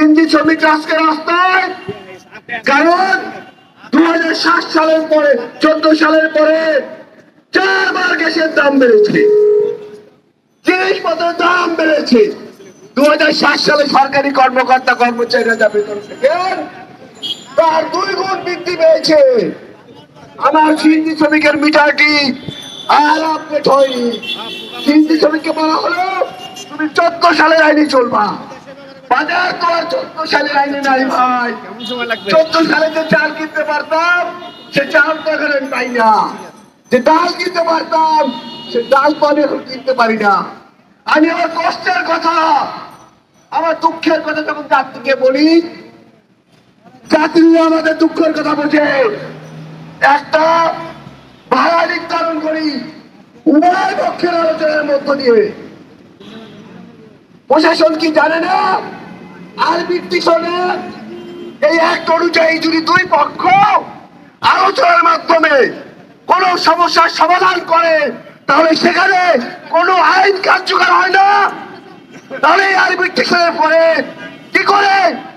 CNG শ্রমিক আজকে রাস্তায়। কারণ দু সালের পরে, চোদ্দ সালের পরে চারবার গ্যাসের দাম বেড়েছে। জিনিসপত্রের দাম বেড়েছে। দু সালে সরকারি কর্মকর্তা কর্মচারীরা যা বেতন তার দুই গুণ বৃদ্ধি পেয়েছে। আমার সিন্ধি শ্রমিকের মিটারটি আর হয়নি সিন্ধি শ্রমিককে বলা হলো, তুমি চোদ্দ সালের আইনে চলবা। বাজার তো চোদ্দ সালের আইনে নাই ভাই চোদ্দ সালে যে চাল কিনতে পারতাম সে চাল তো এখন আমি পাই না। যে ডাল কিনতে পারতাম সে ডাল তো আমি এখন কিনতে পারি না। আমি আমার কষ্টের কথা আমার দুঃখের কথা যখন যাত্রীকে বলি আমাদের দুঃখের কথা বোঝে একটা ভাড়া নির্ধারণ করি উভয় পক্ষের আলোচনার মধ্য দিয়ে। প্রশাসন কি জানে না? আরবিট্রিশনে এই এক অনুযায়ী যদি দুই পক্ষ আলোচনার মাধ্যমে কোন সমস্যার সমাধান করে, তাহলে সেখানে কোনো আইন কার্যকর হয় না। তাহলে এই আরবিট্রিশনের পরে কি করে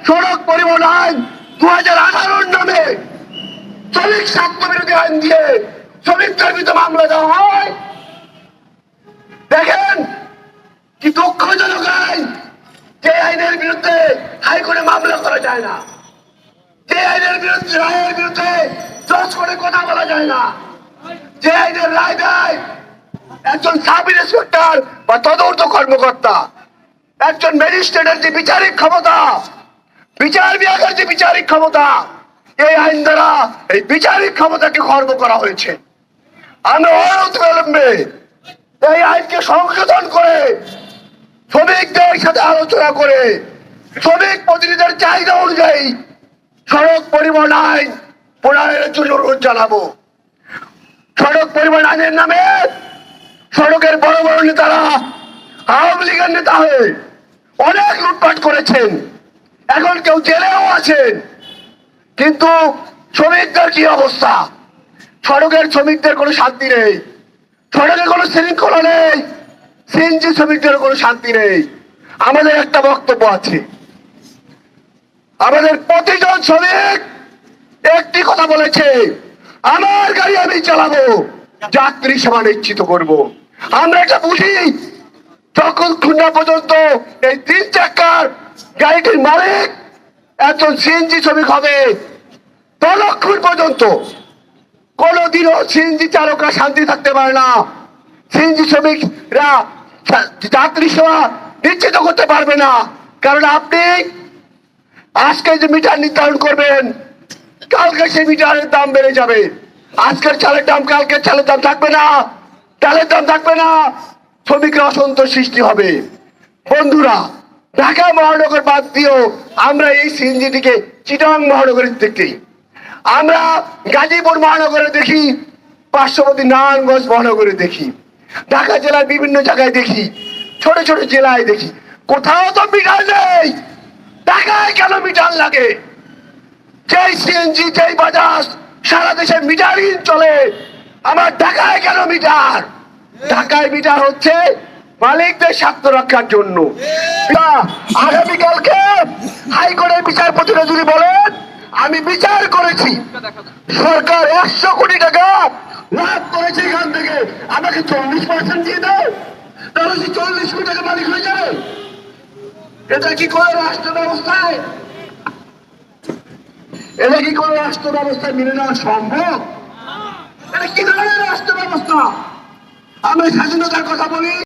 সড়ক পরিবহন আইন দু হাজার আঠারোর নামে শ্রমিক স্বার্থ বিরোধী আইন দিয়ে শ্রমিকদের বিরুদ্ধে মামলা দেওয়া হয়? দেখেন কি দুঃখজনক আইন যে আইনের বিরুদ্ধে হাইকোর্টে মামলা করা যায় না। যে আইনের বিরুদ্ধে রায়ের বিরুদ্ধে জজ করে কথা বলা যায় না। যে আইনের রায় দেয় একজন সাব ইন্সপেক্টর বা তদন্ত কর্মকর্তা, একজন ম্যাজিস্ট্রেটের যে বিচারিক ক্ষমতা, বিচার বিভাগের যে বিচারিক ক্ষমতা, এই আইন দ্বারা এই বিচারিক ক্ষমতাকে খর্ব করা হয়েছে। আমরা অনন্ত বিলম্বে এই আইনকে সংশোধন করে শ্রমিকদের সাথে আলোচনা করে শ্রমিক প্রতিনিধিদের চাহিদা অনুযায়ী সড়ক পরিবহন আইন প্রণয়নের জন্য অনুরোধ জানাব। সড়ক পরিবহন আইনের নামে সড়কের বড় বড় নেতারা, আওয়ামী লীগের নেতা হয়ে অনেক লুটপাট করেছেন। এখন কেউ জেলেও আছেন। কিন্তু শ্রমিকদের কি অবস্থা? সড়কের শ্রমিকদের কোনো শান্তি নেই। সড়কে কোনো শৃঙ্খলা নেই। সিএনজি শ্রমিকদের কোনো শান্তি নেই। আমাদের একটা বক্তব্য আছে। আমাদের প্রতিজন শ্রমিক একটি কথা বলেছে, আমার গাড়ি আমি চালাবো, যাত্রী সেবা নিশ্চিত করব। আমরা এটা বুঝি। যখন খুলনা পর্যন্ত এই তিন চাকার গাড়িটির মালিক একজন সিএনজি শ্রমিক হবে, ততক্ষণ পর্যন্ত কোনোদিনও সিএনজি চালকরা শান্তি থাকতে পারে না। সিএনজি শ্রমিকরা যাত্রী সেবা নিশ্চিত করতে পারবে না। কারণ আপনি আজকে যে মিটার নির্ধারণ করবেন, কালকে সেই মিটারের দাম বেড়ে যাবে। আজকের চালের দাম কালকে চালের দাম থাকবে না। চালের দাম থাকবে না। শ্রমিকরা অসন্তোষ সৃষ্টি হবে। বন্ধুরা, ঢাকা মহানগর বাদ দিয়েও আমরা এই সিএনজিটিকে চিটাং মহানগরের দেখি। আমরা গাজীপুর মহানগরে দেখি, পার্শ্ববর্তী নারায়ণগঞ্জ মহানগরে দেখি। ঢাকা জেলার বিভিন্ন জায়গায় দেখি, ছোট ছোট জেলায় দেখি। কোথাও তো মিটার নেই! ঢাকায় কেন মিটার লাগে? যেই সিএনজি যেই বাজাজ, সারা দেশে মিটারহীন চলে। আমার ঢাকায় কেন মিটার ঢাকায় মিটার হচ্ছে মালিকদের স্বার্থ রক্ষার জন্য। আগামীকালকে হাইকোর্টের বিচারপতিরা যদি বলেন, আমি বিচার করেছি। সরকার একশো কোটি টাকা লাভ করেছে এখান থেকে। আমাকে চল্লিশ পার্সেন্ট দিয়ে দাও। তাহলে চল্লিশ কোটি টাকা মালিক হয়ে যাবে। এটা কি করে রাষ্ট্র ব্যবস্থায়? এটা কি করে রাষ্ট্র ব্যবস্থায় মেনে নেওয়া সম্ভব? এটা কি ধরনের রাষ্ট্র ব্যবস্থা? আমরা স্বাধীনতার কথা বলি।